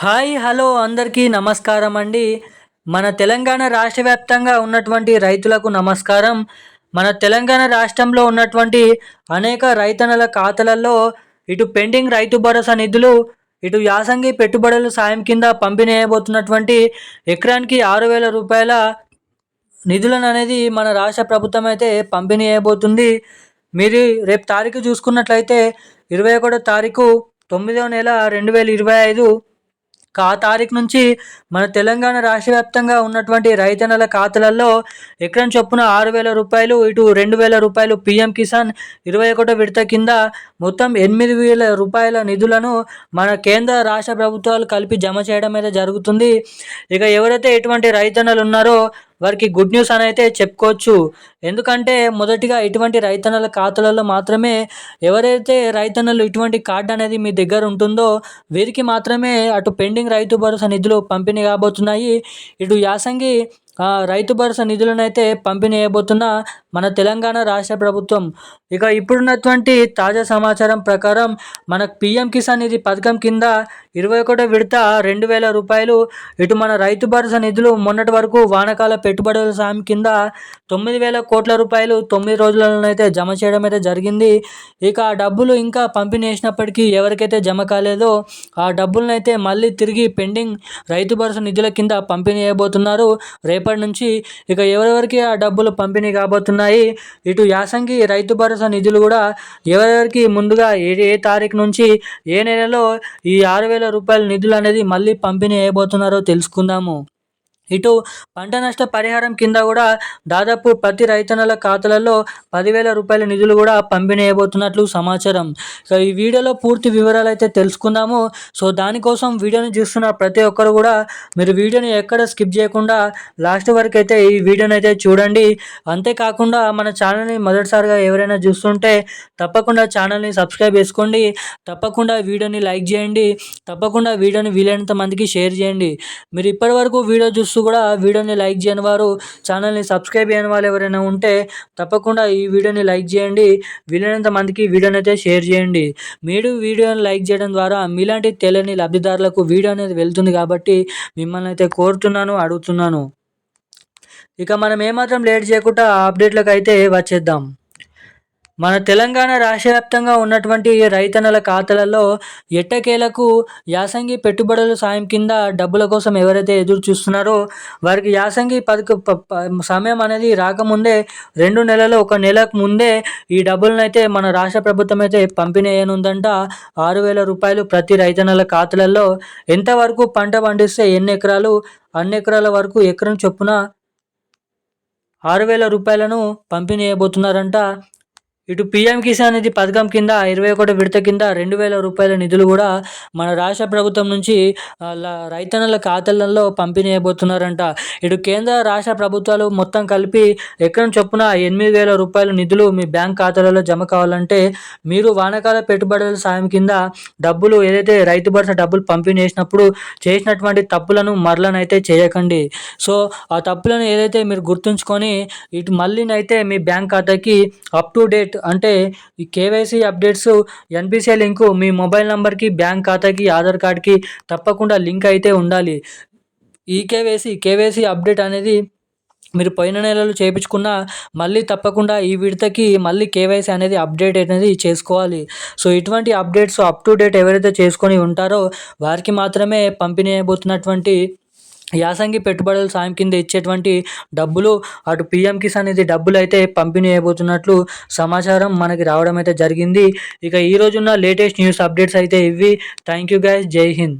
Hi hello అందరికీ నమస్కారం అండి. మన తెలంగాణ రాష్ట్ర వ్యాప్తంగా ఉన్నటువంటి రైతులకు నమస్కారం. మన తెలంగాణ రాష్ట్రంలో ఉన్నటువంటి అనేక రైతన్నల ఖాతాలలో ఇటు పెండింగ్ రైతు భరోసా నిధులు ఇటు యాసంగి పెట్టుబడుల సాయం కింద పంపిణీ చేయబోతున్నటువంటి ఎకరానికి ఆరు వేల రూపాయల నిధులను అనేది మన రాష్ట్ర ప్రభుత్వం అయితే పంపిణీ చేయబోతుంది మీరు రేపు తారీఖు చూసుకున్నట్లయితే ఇరవై ఒకటో తారీఖు తొమ్మిదవ నెల రెండు వేల ఇరవై ఐదు కా తారీఖు నుంచి మన తెలంగాణ రాష్ట్ర వ్యాప్తంగా ఉన్నటువంటి రైతన్నల ఖాతాలలో ఎక్కడ చొప్పున ఆరు వేల రూపాయలు ఇటు రెండు వేల రూపాయలు పీఎం కిసాన్ ఇరవై ఒకటో విడత కింద మొత్తం ఎనిమిది వేల రూపాయల నిధులను మన కేంద్ర రాష్ట్ర ప్రభుత్వాలు కలిపి జమ చేయడం అయితే జరుగుతుంది. ఇక ఎవరైతే ఎటువంటి రైతన్నలు ఉన్నారో వారికి గుడ్ న్యూస్ అని అయితే చెప్పుకోవచ్చు. ఎందుకంటే మొదటిగా ఇటువంటి రైతన్నల ఖాతాలలో మాత్రమే ఎవరైతే రైతన్నలు ఇటువంటి కార్డు అనేది మీ దగ్గర ఉంటుందో వీరికి మాత్రమే అటు పెండింగ్ రైతు భరోసా నిధులు పంపిణీ కాబోతున్నాయి. ఇటు యాసంగి రైతు భరోసా నిధులను అయితే పంపిణీ చేయబోతున్న మన తెలంగాణ రాష్ట్ర ప్రభుత్వం. ఇక ఇప్పుడున్నటువంటి తాజా సమాచారం ప్రకారం మనకు పిఎం కిసాన్ నిధి పథకం కింద ఇరవై ఒకటో విడత రెండు వేల రూపాయలు ఇటు మన రైతు భరోసా నిధులు మొన్నటి వరకు వానకాల పెట్టుబడుల సాయం కింద తొమ్మిది వేల కోట్ల రూపాయలు తొమ్మిది రోజులలో అయితే జమ చేయడం అయితే జరిగింది. ఇక ఆ డబ్బులు ఇంకా పంపిణీ చేసినప్పటికీ ఎవరికైతే జమ కాలేదో ఆ డబ్బులను అయితే మళ్ళీ తిరిగి పెండింగ్ రైతు భరోసా నిధుల కింద పంపిణీ చేయబోతున్నారు. రేపటి నుంచి ఇక ఎవరెవరికి ఆ డబ్బులు పంపిణీ కాబోతున్నాయి? ఇటు యాసంగి రైతు భరోసా నిధులు కూడా ఎవరెవరికి ముందుగా ఏ ఏ తారీఖు నుంచి ఏ నెలలో ఈ ఆరు వేల రూపాయల నిధులు అనేది మళ్ళీ పంపిణీ చేయబోతున్నారో తెలుసుకుందాము. ఇటు పంట నష్ట పరిహారం కింద కూడా దాదాపు ప్రతి రైతన్నల ఖాతాలలో పదివేల రూపాయల నిధులు కూడా పంపిణీ అయిపోతున్నట్లు సమాచారం. సో ఈ వీడియోలో పూర్తి వివరాలు అయితే తెలుసుకుందాము. సో దానికోసం వీడియోని చూస్తున్న ప్రతి ఒక్కరు కూడా మీరు వీడియోని ఎక్కడ స్కిప్ చేయకుండా లాస్ట్ వరకు అయితే ఈ వీడియోని అయితే చూడండి. అంతేకాకుండా మన ఛానల్ని మొదటిసారిగా ఎవరైనా చూస్తుంటే తప్పకుండా ఛానల్ని సబ్స్క్రైబ్ చేసుకోండి. తప్పకుండా వీడియోని లైక్ చేయండి. తప్పకుండా వీడియోని వీలైనంత మందికి షేర్ చేయండి. మీరు ఇప్పటివరకు వీడియో చూస్తూ కూడా వీడియోని లైక్ చేయని వారు ఛానల్ని సబ్స్క్రైబ్ చేయని వాళ్ళు ఎవరైనా ఉంటే తప్పకుండా ఈ వీడియోని లైక్ చేయండి. వీలైనంత మందికి వీడియోని అయితే షేర్ చేయండి. మీరు వీడియోని లైక్ చేయడం ద్వారా మీలాంటి తెలియని లబ్ధిదారులకు వీడియో అనేది వెళ్తుంది కాబట్టి మిమ్మల్ని అయితే కోరుతున్నాను అడుగుతున్నాను. ఇక మనం ఏమాత్రం లేట్ చేయకుండా అప్డేట్లకు అయితే వచ్చేద్దాం. మన తెలంగాణ రాష్ట్ర వ్యాప్తంగా ఉన్నటువంటి రైతన్నల ఖాతాలలో ఎట్టకేలకు యాసంగి పెట్టుబడుల సాయం కింద డబ్బుల కోసం ఎవరైతే ఎదురు చూస్తున్నారో వారికి యాసంగి పథక సమయం అనేది రాకముందే రెండు నెలలు ఒక నెలకు ముందే ఈ డబ్బులను అయితే మన రాష్ట్ర ప్రభుత్వం అయితే పంపిణీ అయ్యనుందంట ఆరు వేల రూపాయలు ప్రతి రైతన్నల ఖాతాలలో ఎంతవరకు పంట పండిస్తే ఎన్ని ఎకరాలు అన్ని ఎకరాల వరకు ఎకరం చొప్పున ఆరు వేల రూపాయలను పంపిణీ చేయబోతున్నారంట. ఇటు పీఎం కిసాన్ నిధి పథకం కింద ఇరవై ఒకటి విడత కింద రెండు వేల రూపాయల నిధులు కూడా మన రాష్ట్ర ప్రభుత్వం నుంచి రైతన్నల ఖాతాలలో పంపిణీ చేయబోతున్నారంట ఇటు కేంద్ర రాష్ట్ర ప్రభుత్వాలు మొత్తం కలిపి ఎక్కడ చొప్పున ఎనిమిది వేల రూపాయల నిధులు మీ బ్యాంక్ ఖాతాలలో జమ కావాలంటే మీరు వానకాల పెట్టుబడుల సాయం కింద డబ్బులు ఏదైతే రైతు భరోసా డబ్బులు పంపిణీ చేసినప్పుడు చేసినటువంటి తప్పులను మరలనైతే చేయకండి. సో ఆ తప్పులను ఏదైతే మీరు గుర్తుంచుకొని ఇటు మళ్ళీనైతే మీ బ్యాంక్ ఖాతాకి అప్ టు డేట్ అంటే ఈ కేవైసీ అప్డేట్స్ ఎన్పిసిఐ లింకు మీ మొబైల్ నెంబర్కి బ్యాంక్ ఖాతాకి ఆధార్ కార్డ్కి తప్పకుండా లింక్ అయితే ఉండాలి. ఈ కేవైసీ కేవైసీ అప్డేట్ అనేది మీరు పోయిన నెలలు చేయించుకున్న మళ్ళీ తప్పకుండా ఈ విడతకి మళ్ళీ కేవైసీ అనేది అప్డేట్ అనేది చేసుకోవాలి. సో ఇటువంటి అప్డేట్స్ అప్ టు డేట్ ఎవరైతే చేసుకొని ఉంటారో వారికి మాత్రమే పంపిణీ అయిపోతున్నటువంటి యాసంగి పెట్టుబడుల సాయం కింద ఇచ్చేటువంటి డబ్బులు అటు పిఎం కిసాన్ అనేది డబ్బులు అయితే పంపిణీ అయిపోతున్నట్లు సమాచారం మనకి రావడం అయితే జరిగింది. ఇక ఈ రోజున్న లేటెస్ట్ న్యూస్ అప్డేట్స్ అయితే ఇవి థ్యాంక్ యూ గైస్ జై హింద్.